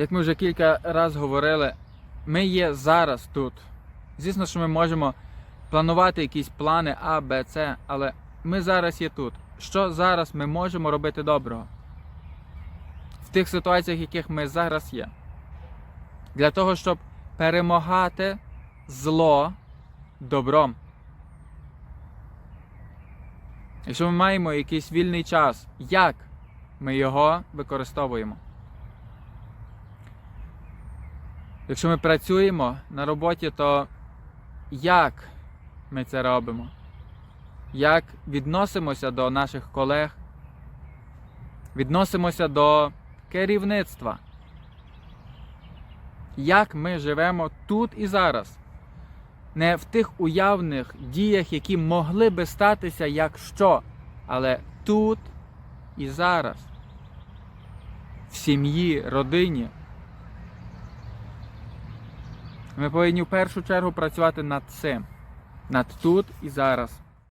Як ми вже кілька разів говорили, ми є зараз тут. Звісно, що ми можемо планувати якісь плани А, Б, С, але ми зараз є тут. Що зараз ми можемо робити доброго? В тих ситуаціях, в яких ми зараз є. Для того, щоб перемагати зло добром. Якщо ми маємо якийсь вільний час, як ми його використовуємо? Якщо ми працюємо на роботі, то як ми це робимо? Як відносимося до наших колег? Відносимося до керівництва? Як ми живемо тут і зараз? Не в тих уявних діях, які могли би статися якщо, але тут і зараз, в сім'ї, родині. Ми повинні в першу чергу працювати над цим, над тут і зараз.